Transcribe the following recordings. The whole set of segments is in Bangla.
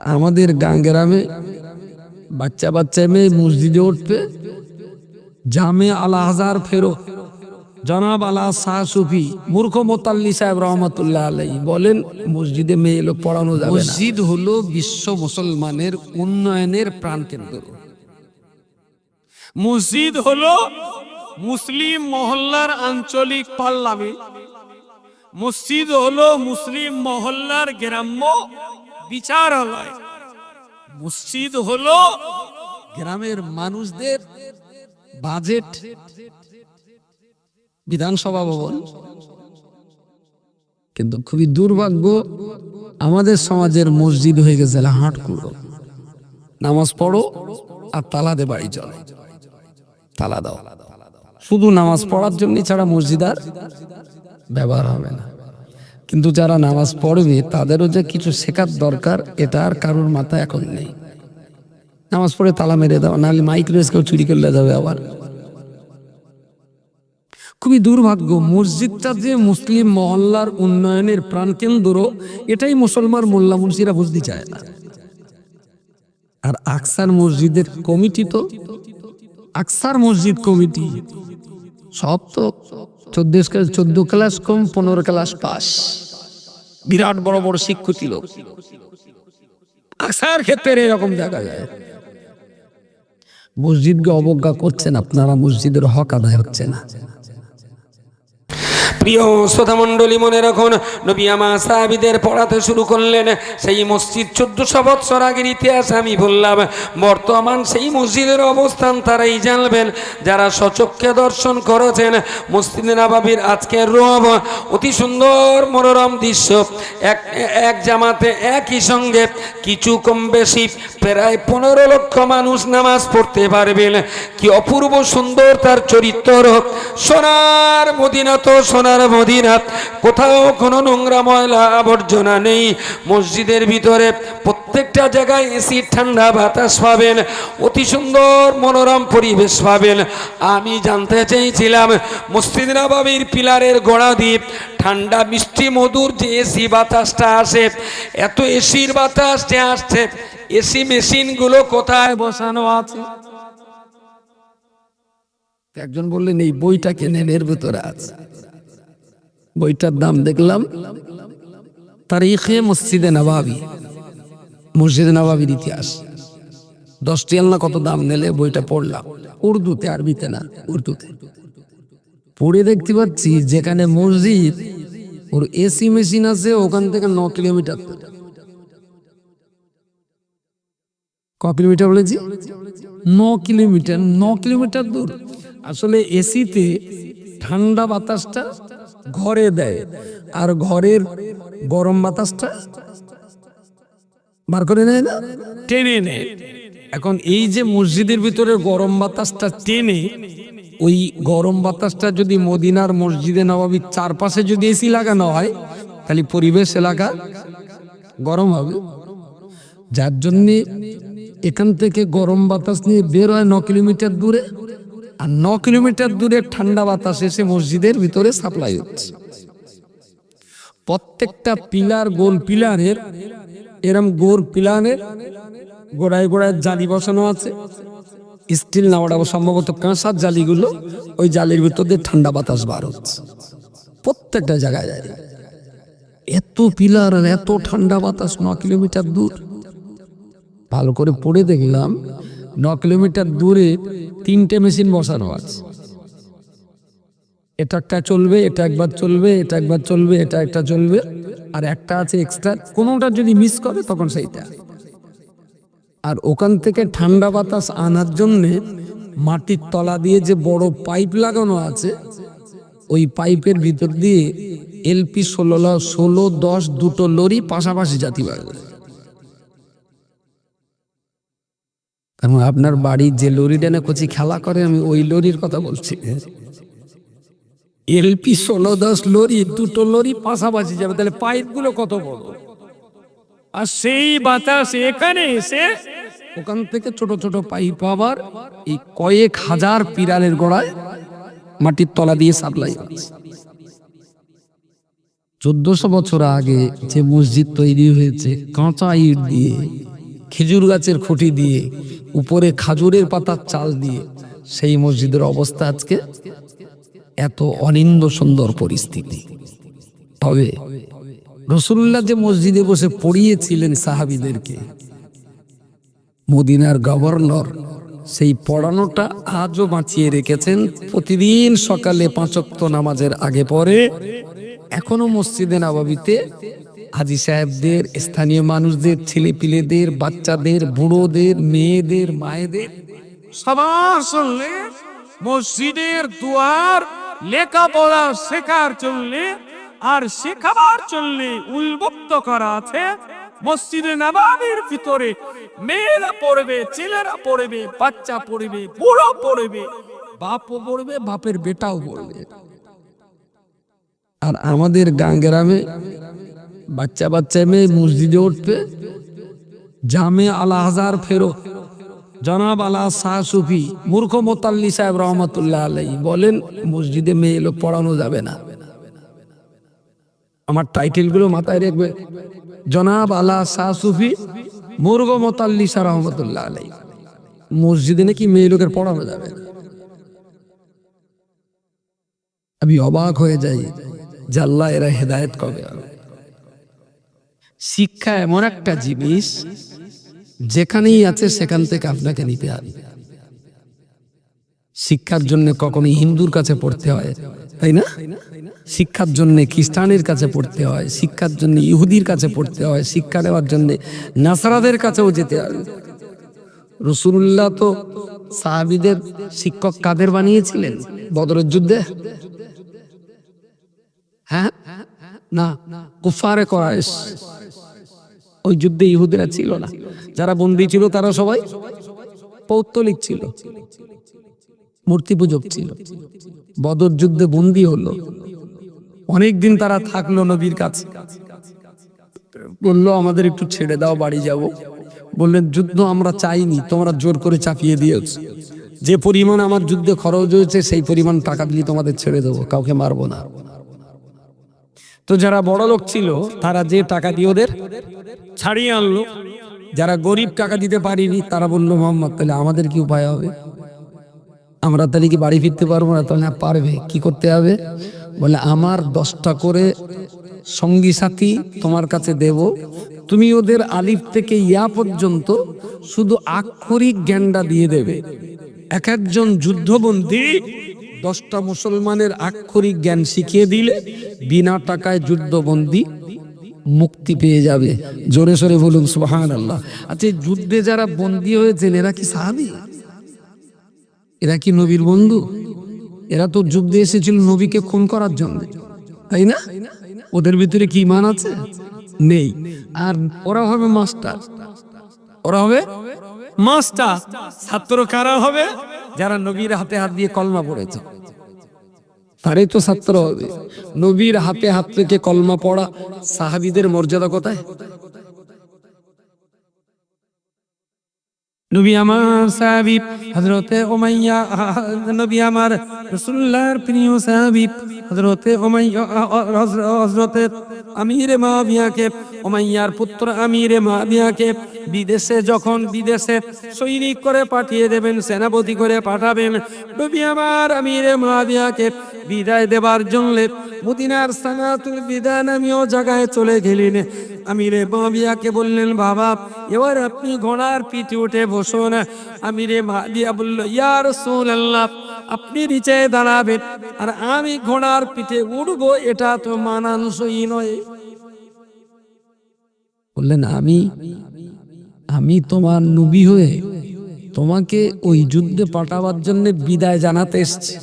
আমাদের গাঁ গ্রামে বাচ্চা বাচ্চা মেয়ে মসজিদে উঠবে, জামে আল ফেরো। জনাব আলা শাহ সুফি, মূর্খ মোতাল্লি সাহেব রহমতুল্লাহ আলাই বলেন, মসজিদে মেয়ে লোক পড়ানো যাবে। মসজিদ হলো বিশ্ব মুসলমানের উন্নয়নের প্রাণকেন্দ্র। মসজিদ হলো মুসলিম মহল্লার আঞ্চলিক পার্লামেন্ট মসজিদ হলো মুসলিম মহল্লার গ্রাম্য বিচারালয়। মসজিদ হলো গ্রামের মানুষদের বাজেট বিধানসভা ভবন। কিন্তু খুবই দুর্ভাগ্য আমাদের সমাজের মসজিদ হয়ে গেছে হাটকুড়ো নামাজ পড়ো আর তালা দে বাড়ি চলে। তালা দাও। শুধু নামাজ পড়ার জন্য ছাড়া মসজিদ আর ব্যবহার হবে না। কিন্তু যারা নামাজ পড়বে, তাদেরও যে কিছু শেখার দরকার, এটা আর কারোর মাথায় এখন নেই। নামাজ পড়ে তালা মেরে দাও, নাহলে মাইক রেস কেউ চুরি করলে যাবে আবার। খুবই দুর্ভাগ্য, মসজিদটা যে মুসলিম মহল্লার উন্নয়নের প্রাণকেন্দ্র, এটাই মুসলমান মোল্লা মুন্সিরা বুঝতে চায় না। আর আকসার মসজিদের কমিটি তো, আকসার মসজিদ কমিটি, সব তো চোদ্দ চোদ্দ ক্লাস কম, পনেরো ক্লাস পাস। বিরাট বড় বড় শিক্ষিত লোক। আসার ক্ষেত্রে এরকম দেখা যায়। মসজিদকে অবজ্ঞা করছেন, আপনারা মসজিদের হক আদায় হচ্ছে না। প্রিয় শ্রোতা মণ্ডলী মনে রাখুন, নবী আমা সাহাবিদের পড়াতে শুরু করলেন। সেই মসজিদ চোদ্দশো বৎসর আগের ইতিহাস আমি বললাম, বর্তমান সেই মসজিদের অবস্থান তারাই জানবেন। যারা সচক্ষে দর্শন করেছেন, মসজিদ নাবাবির আজকের রব, অতি সুন্দর মনোরম দৃশ্য। এক এক জামাতে একই সঙ্গে কিছু কম বেশি প্রায় পনেরো লক্ষ মানুষ নামাজ পড়তে পারবেন। কি অপূর্ব সুন্দর তার চরিত্র। সোনার মদিনা তো সোনার মদিনা কোথাও কোনো নোংরা ময়লা আবর্জনা নেই। মসজিদের ভিতরে প্রত্যেকটা জায়গায় এসি ঠান্ডা বাতাস পাবেন, অতি সুন্দর মনোরম পরিবেশ পাবেন। আমি জানতে চেয়েছিলাম, মসজিদ নবাবির পিলারের গোড়া দ্বীপ, ঠান্ডা, মিষ্টি, মধুর যে এসি বাতাসটা আসে, এত এসির বাতাস যে আসছে এসি মেশিনগুলো কোথায় বসানো আছে? একজন বললেন, এই বইটা কেনেন এর ভিতরে আছে। বইটার দাম দেখলাম তারিখে মসজিদে নবাবি। মসজিদে নবাবির ইতিহাস। দশটি আলনা কত দাম নিলে বইটা পড়লাম। উর্দুতে, আরবিতে না, উর্দুতে। পড়ে দেখতে পাচ্ছি যেখানে মসজিদ, ওর এসি মেশিন আছে, ওখান থেকে ন কিলোমিটার। ক কিলোমিটার বলেছি? ন কিলোমিটার ন কিলোমিটার দূর। আসলে এসিতে ঠান্ডা বাতাসটা ঘরে দেয়। আর ঘরের গরম বাতাসটা বার করে নেয় না? টেনে নেয়। এখন এই যে মসজিদের ভিতরে গরম বাতাসটা টেনে, ওই গরম বাতাসটা যদি মদিনার মসজিদে নবাবির চারপাশে যদি এসি লাগানো হয়, তাহলে পরিবেশ এলাকা গরম হবে। যার জন্যে এখান থেকে গরম বাতাস নিয়ে বের হয় ন কিলোমিটার দূরে। আর ন কিলোমিটার দূরে ঠান্ডা বাতাস এসে মসজিদের ভিতরে সাপ্লাই হচ্ছে। প্রত্যেকটা পিলার গোল পিলারের, এরম গোল পিলারের গোড়ায় গোড়ায় জালি বসানো আছে। স্টিল না ওটা সম্ভবত কাঁসার জালিগুলো ওই জালির ভিতর দিয়ে ঠান্ডা বাতাস বার হচ্ছে। প্রত্যেকটা জায়গায় যায় এত পিলার আর এত ঠান্ডা বাতাস ন কিলোমিটার দূর। ভালো করে পড়ে দেখলাম ন কিলোমিটার দূরে তিনটে মেশিন বসানো আছে। এটা একটা চলবে, এটা একবার চলবে, এটা একবার চলবে, এটা একটা চলবে, আর একটা আছে এক্সট্রা কোনোটা যদি মিস করে তখন সেইটা। আর ওখান থেকে ঠান্ডা বাতাস আনার জন্যে মাটির তলা দিয়ে যে বড় পাইপ লাগানো আছে, ওই পাইপের ভিতর দিয়ে এলপি ষোলো ষোলো, দশ দুটো লরি পাশাপাশি জাতি বাড়বে কারণ আপনার বাড়ির যে লরি ডেনে কচি খেলা করে, আমি ওই লরির কথা বলছি। এলপি ষোলো দশ লরি, দুটো লরি পাশাপাশি যাবে, তাহলে পাইপগুলো কত বড়? আর সেই বাতাস এখানে এসে ওখান থেকে ছোট ছোট পাইপ আবার এই কয়েক হাজার পিরালের গোড়ায় মাটির তলা দিয়ে সাপ্লাই চোদ্দশো বছর আগে যে মসজিদ তৈরি হয়েছে, কাঁচা ইট দিয়ে খেজুর গাছের খুঁটি দিয়ে, উপরে খাজুরের পাতার চাল দিয়ে, সেই মসজিদের অবস্থা আজকে এত অনিন্দ সুন্দর পরিস্থিতি। তবে রসুল্লাহ যে মসজিদে বসে পড়িয়েছিলেন সাহাবিদেরকে, মদিনার গভর্নর সেই পড়ানোটা আজও বাঁচিয়ে রেখেছেন। প্রতিদিন সকালে পাঁচক্ত নামাজের আগে পরে, এখনও মসজিদে নবাবিতে হাজি সাহেবদের স্থানীয় মানুষদের ছেলেপিলেদের বাচ্চাদের বুড়োদের মেয়েদের মায়েদের। সবার শুনলে মসজিদের দুয়ার লেখাপড়া শেখার চললে আর শেখাবার চললে উন্মুক্ত করা আছে। মসজিদে নবাবের ভিতরে মেয়েরা পড়বে ছেলেরা পড়বে বাচ্চা পড়বে বুড়ো পড়বে। বাপও পড়বে বাপের বেটাও পড়বে। আর আমাদের গাঁ গ্রামে বাচ্চা বাচ্চা মেয়ে মসজিদে উঠবে, জামে আল হাজার ফেরো। জনাব আলা শাহ সুফি, মূর্খ মোতাল্লি সাহেব রহমতুল্লাহ আলাই বলেন, মসজিদে মেয়ে লোক পড়ানো যাবে না। আমার টাইটেলগুলো মাথায় রাখবে। জনাব আলা শাহ সুফি মুরগ মোতাল্লি শাহ রহমতুল্লাহ আলাই মসজিদে নাকি মেয়ে লোকের পড়ানো যাবে না। আমি অবাক হয়ে যাই আল্লাহ এরা হেদায়ত কবে হবে। শিক্ষা এমন একটা জিনিস যেখানেই আছে সেখান থেকে আপনাকে নিতে হবে। শিক্ষার জন্য কখনো হিন্দুর কাছে পড়তে হয়, তাই না? শিক্ষার জন্য, খ্রিস্টানের কাছে পড়তে হয়, শিক্ষার জন্য, ইহুদির কাছে পড়তে হয়, শিক্ষা নেওয়ার জন্য, নাসারাদের কাছেও যেতে হবে রসুল্লাহ তো সাহাবিদের শিক্ষক কাদের বানিয়েছিলেন? বদরের যুদ্ধে হ্যাঁ? না কুফারে করাইশ। ওই যুদ্ধে ইহুদিরা ছিল না। যারা বন্দী ছিল তারা সবাই পৌত্তলিক ছিল। মূর্তি পূজক ছিল। বদর যুদ্ধে বন্দী হলো। অনেকদিন তারা থাকল নবীর কাছে। বলল, আমাদের একটু ছেড়ে দাও, বাড়ি যাব। বললেন, যুদ্ধ আমরা চাইনি, তোমরা জোর করে চাপিয়ে দিয়েছ। যে পরিমাণ আমার যুদ্ধে খরচ হয়েছে, সেই পরিমাণ টাকা দিয়ে তোমাদের ছেড়ে দেবো, কাউকে মারবো না। তো যারা বড় লোক ছিল, তারা যে টাকা দিয়ে ওদের ছাড়িয়ে আনলো, যারা গরিব টাকা দিতে পারিনি, তারা বলল, মোহাম্মদ, তাহলে আমাদের কি উপায় হবে? আমরা তাহলে কি বাড়ি ফিরতে পারব না? তাহলে পারবে, কি করতে হবে? বলে, আমার দশটা করে সঙ্গী সাথী তোমার কাছে দেব। তুমি ওদের আলিফ থেকে ইয়া পর্যন্ত শুধু আক্ষরিক জ্ঞানটা দিয়ে দেবে। এক একজন যুদ্ধবন্দী দশটা মুসলমানের আক্ষরিক জ্ঞান শিখিয়ে দিলে বিনা টাকায় যুদ্ধবন্দী মুক্তি পেয়ে যাবে। জোরে সোরে বলুন সুহান আল্লাহ আচ্ছা যুদ্ধে যারা বন্দী হয়েছেন, এরা কি সাহাবি? এরা কি নবীর বন্ধু? এরা তো যুদ্ধে এসেছিল নবীকে খুন করার জন্য। তাই না? ওদের ভিতরে কি ইমান আছে? নেই। আর ওরা হবে মাস্টার। ওরা হবে মাস্টার। ছাত্র কারা হবে? যারা নবীর হাতে হাত দিয়ে কলমা পড়েছে। তারাই তো ছাত্র। হবে নবীর হাতে হাত থেকে কলমা পড়া সাহাবিদের মর্যাদা কোথায়? নবী আমার সাহাবিব হজরতে ওমাইয়া নবী আমার রসুল্লাহর প্রিয় সাহাবিব হজরতে হজরতে আমিরে মাবিয়াকে ওমাইয়ার পুত্র আমিরে মাবিয়াকে বিদেশে যখন বিদেশে সৈনিক করে পাঠিয়ে দেবেন, সেনাপতি করে পাঠাবেন, নবী আমার আমিরে মাবিয়াকে বিদায় দেবার জন্য মদিনার সানাতুল বিদায় নামীয় জায়গায় চলে গেলেন। আমিরে মাবিয়াকে বললেন, বাবা, এবার আপনি ঘোড়ার পিঠে উঠে বসুন। আমিরে মাবিয়া বলল ইয়ার সুল রাসূলুল্লাহ আপনি নিচে দাঁড়াবেন, আর আমি ঘোড়ার পিঠে উঠবো এটা তো মানানসই নয়। বললেন, আমি আমি তোমার নবী হয়ে তোমাকে ওই যুদ্ধে পাঠাবার জন্য বিদায় জানাতে এসছি।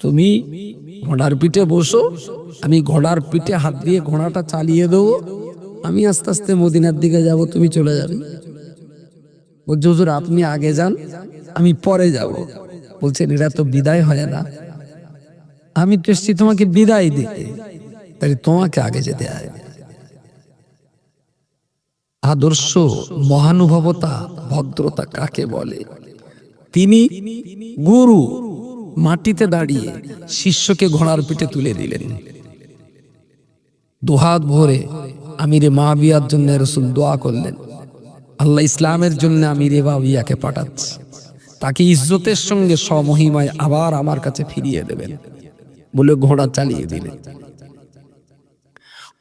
তুমি ঘোড়ার পিঠে বসো, আমি ঘোড়ার পিঠে হাত দিয়ে ঘোড়াটা চালিয়ে দেবো। আমি আস্তে আস্তে মদিনার দিকে যাব, তুমি চলে যাবে। বলছে, হুজুর, আপনি আগে যান, আমি পরে যাব। বলছেন, এরা তো বিদায় হয় না। আমি তো এসছি তোমাকে বিদায় দিতে। তাই তোমাকে আগে যেতে হয় আদর্শ মহানুভবতা, ভদ্রতা কাকে বলে? তিনি গুরু মাটিতে দাঁড়িয়ে শিষ্যকে ঘোড়ার পিঠে তুলে দিলেন। দুহাত ভরে আমিরে মাবিয়ার জন্য রসুল দোয়া করলেন। আল্লাহ ইসলামের জন্য আমিরে মাবিয়াকে পাঠাচ্ছে। তাকে ইজ্জতের সঙ্গে সমহিমায় আবার আমার কাছে ফিরিয়ে দেবেন। বলে ঘোড়া চালিয়ে দিলেন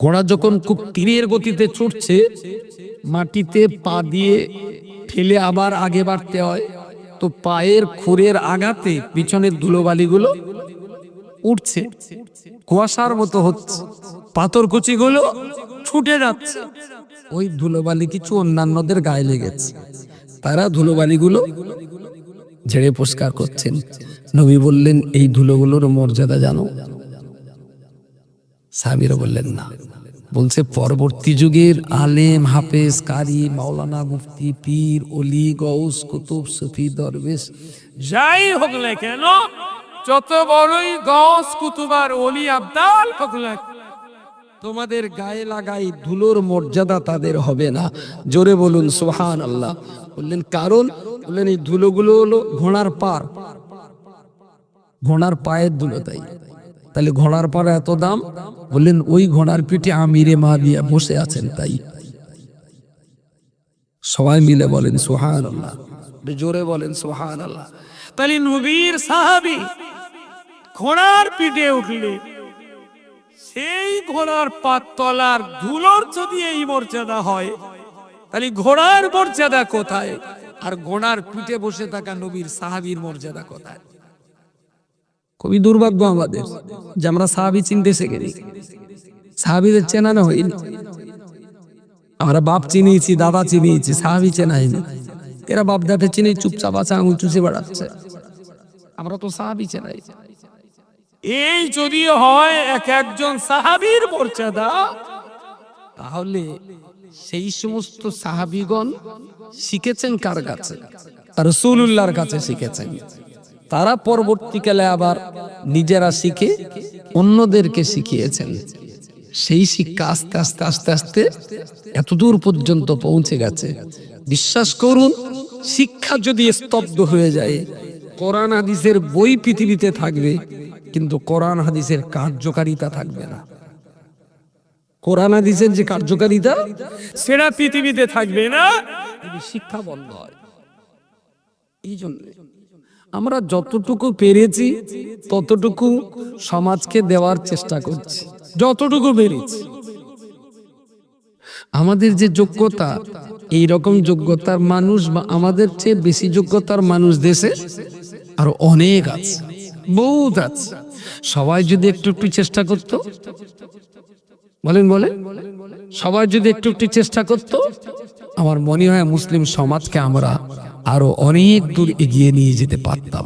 ঘোড়া যখন খুব তীরের গতিতে ছুটছে মাটিতে পা দিয়ে ঠেলে আবার আগে বাড়তে হয়, তো পায়ের খুরের আঘাতে পিছনের ধুলোবালিগুলো উঠছে কুয়াশার মতো হচ্ছে। পাথরগুলো ছুটে যাচ্ছে। ওই ধুলোবালি কিছু অন্যান্যদের গায়ে লেগেছে। তারা ধুলোবালিগুলো ঝেড়ে পরিষ্কার করছেন। নবী বললেন, এই ধুলোগুলোর মর্যাদা জানো? সাহাবিরা বললেন, না। বলছে, পরবর্তী যুগের আলেম, হাফেজ, কারি, মাওলানা, মুফতি, পীর, অলি গৌস কুতুব, সুফি, দরবেশ, যাই হোক না কেন, যত বড়ই গস কুতুবার অলি আবদাল হোক না তোমাদের গায়ে লাগাই ধুলোর মর্যাদা তাদের হবে না। জোরে বলুন সোহান আল্লাহ বললেন, কারণ? বললেন, এই ধুলোগুলো হলো ঘোড়ার পার ঘোড়ার পায়ের ধুলো তাই। তাহলে ঘোড়ার পার এত দাম? বললেন, ওই ঘোড়ার পিঠে আমিরে মা দিয়ে বসে আছেন তাই। সবাই মিলে বলেন সোহান আল্লাহ জোরে বলেন সোহান আল্লাহ তাহলে নবীর সাহাবি ঘোড়ার পিঠে উঠলে সেই ঘোড়ার পাততলার ধুলোর যদি এই মর্যাদা হয়, তাহলে ঘোড়ার মর্যাদা কোথায়? আর ঘোড়ার পিঠে বসে থাকা নবীর সাহাবীর মর্যাদা কোথায়? খুবই দুর্ভাগ্য আমাদের যে আমরা সাহাবি চিনতে শিখে নি সাহাবিদের চেনানো হয়নি। আমরা বাপ চিনিয়েছি, দাদা চিনিয়েছি, সাহাবি চেনা হয়নি এরা বাপ দাদা চিনে চুপচাপ আছে, আঙুল চুষে বেড়াচ্ছে। আমরা তো সাহাবি চেনাই। এই যদি হয় এক একজন সাহাবীর মর্যাদা, তাহলে সেই সমস্ত সাহাবিগণ শিখেছেন কার কাছে? রসুল্লাহর কাছে শিখেছেন। তারা পরবর্তীকালে আবার নিজেরা শিখে অন্যদেরকে শিখিয়েছেন। সেই শিক্ষা আস্তে আস্তে আস্তে আস্তে এতদূর পর্যন্ত পৌঁছে গেছে। বিশ্বাস করুন, শিক্ষা যদি স্তব্ধ হয়ে যায় কোরআন হাদিসের বই পৃথিবীতে থাকবে, কিন্তু কোরআন হাদিসের কার্যকারিতা থাকবে না। কোরআন হাদিসের যে কার্যকারিতা, সেটা পৃথিবীতে থাকবে না। শিক্ষা বন্ধ হয় এই জন্য আমরা যতটুকু পেরেছি, ততটুকু সমাজকে দেওয়ার চেষ্টা করছি। যতটুকু পেরেছি। আমাদের যে যোগ্যতা এই রকম যোগ্যতার মানুষ বা আমাদের চেয়ে বেশি যোগ্যতার মানুষ দেশে আরও অনেক আছে, বহুত আছে। সবাই যদি একটু একটু চেষ্টা করতো, বলেন বলেন। সবাই যদি একটু একটু চেষ্টা করতো, আমার মনে হয় মুসলিম সমাজকে আমরা আরও অনেক দূর এগিয়ে নিয়ে যেতে পারতাম।